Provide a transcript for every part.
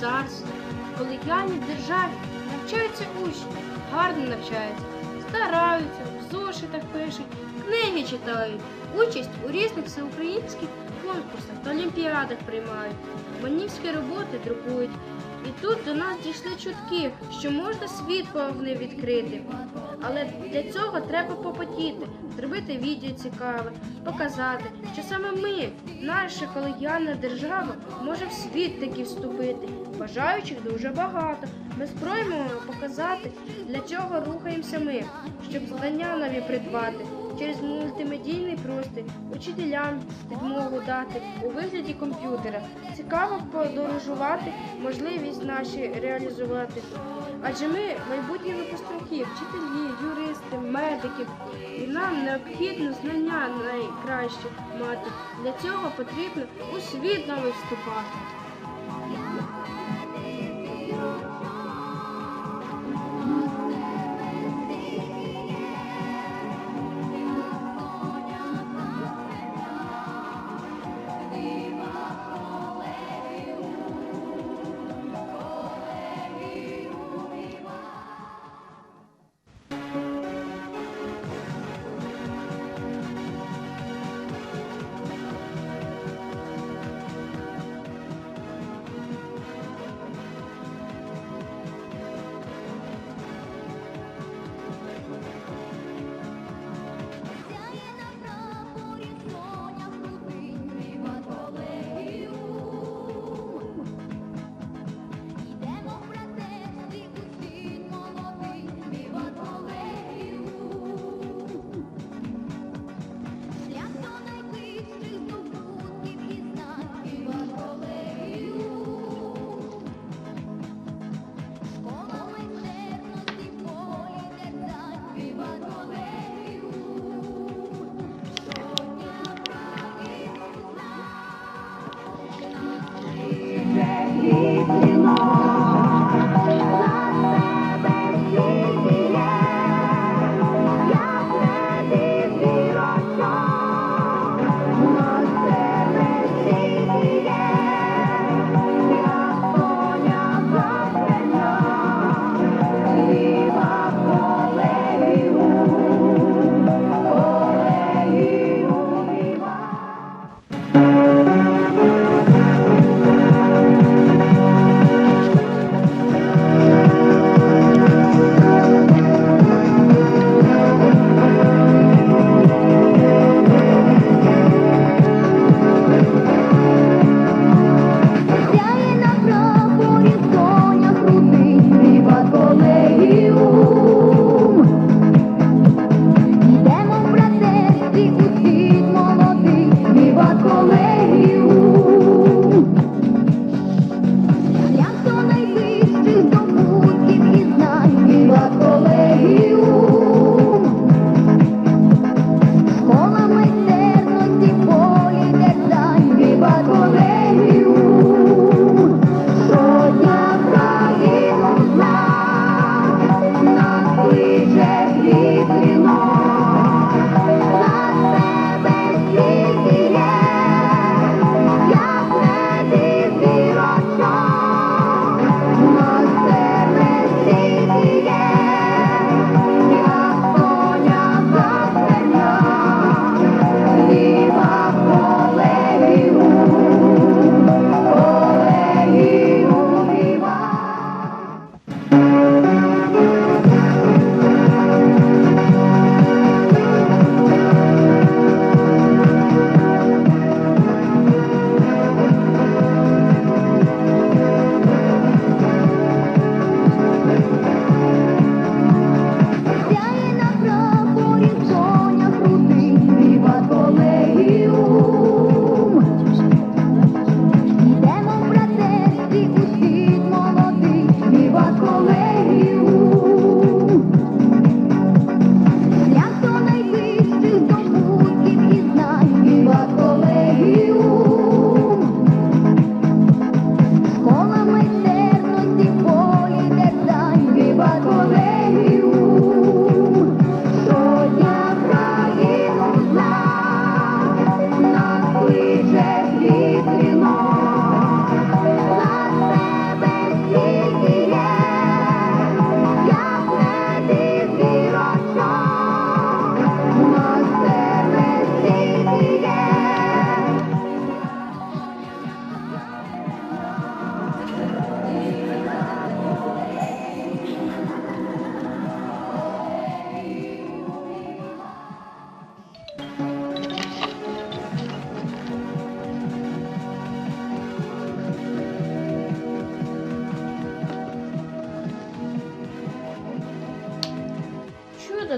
царством, в колегіальній державі навчаються учні, гарно навчаються, стараються, в зошитах пишуть, книги читають, участь у різних всеукраїнських конкурсах та олімпіадах приймають, манівські роботи друкують. І тут до нас дійшли чутки, що можна світ повний відкрити. Але для цього треба попотіти, зробити відео цікаве, показати, що саме ми, наша колегіальна держава, може в світ таки вступити. Бажаючих дуже багато. Ми спробуємо показати, для чого рухаємося ми, щоб знання нові придбати. Через мультимедійний простір учителям підмогу дати у вигляді комп'ютера. Цікаво подорожувати, можливість наші реалізувати. Адже ми майбутні випускники, вчителі, юристи, медики. І нам необхідно знання найкраще мати. Для цього потрібно у світ новий вступати.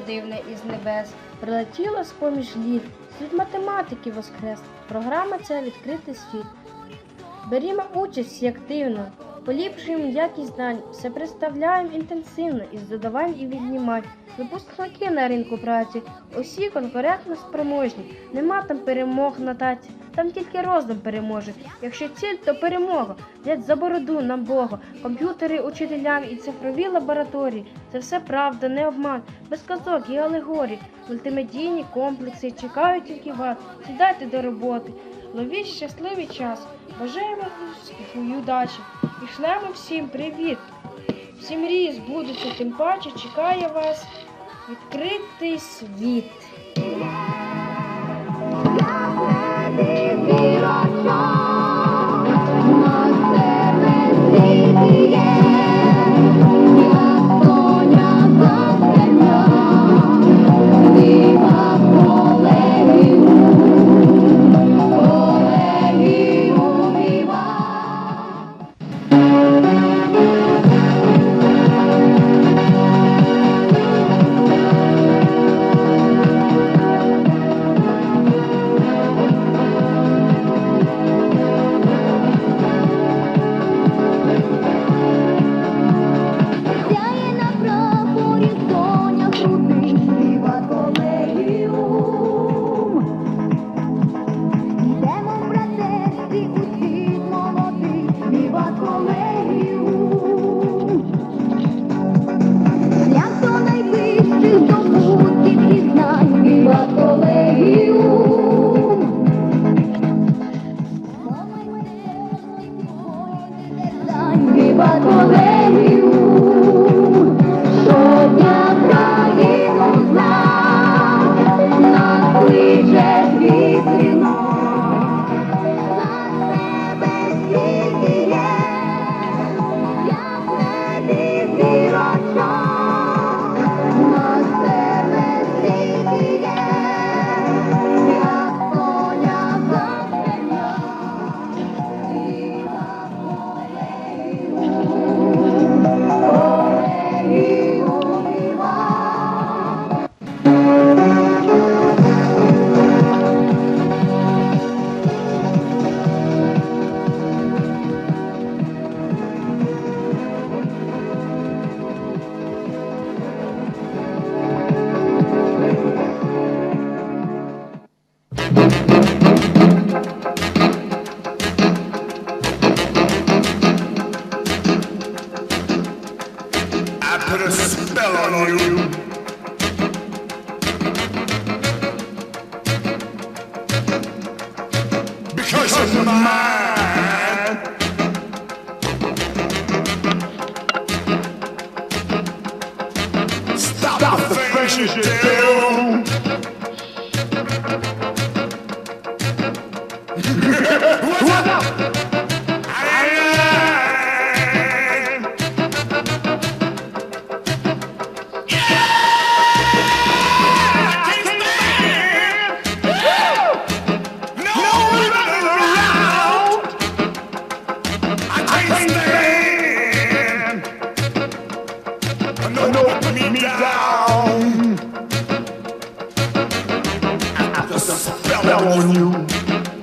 Дивне із небес, прилетіло з-поміж літ, світ математики воскрес, програма ця відкритий світ. Берімо участь активно, поліпшуємо якість знань, все представляємо інтенсивно із додавань і віднімань. Випускники на ринку праці, усі конкурентно спроможні, нема там перемог на таці, там тільки розум переможе. Якщо ціль, то перемога. Взять за бороду нам Бога, комп'ютери учителям і цифрові лабораторії. Це все правда, не обман, без казок і алегорій. Мультимедійні комплекси чекають тільки вас. Сідайте до роботи. Ловіть щасливий час. Бажаємо успіху і удачі. І шлемо всім привіт. Всім різ збудуться, тим паче чекає вас відкритий світ. You're. Stop, the things. On you.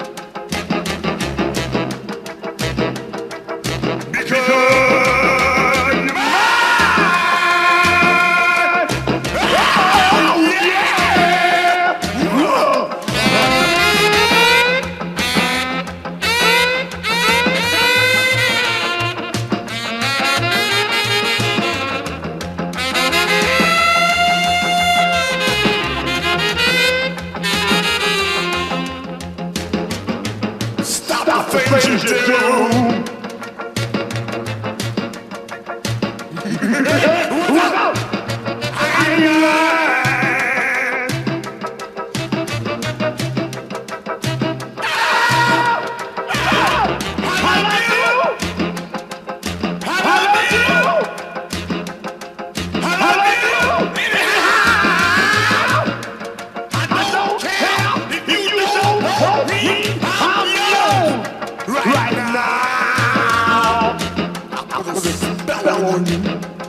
Thank you.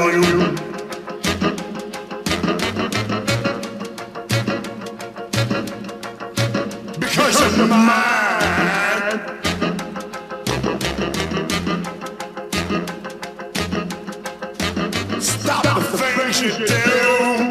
On you. Because you're mine. Stop the things you do.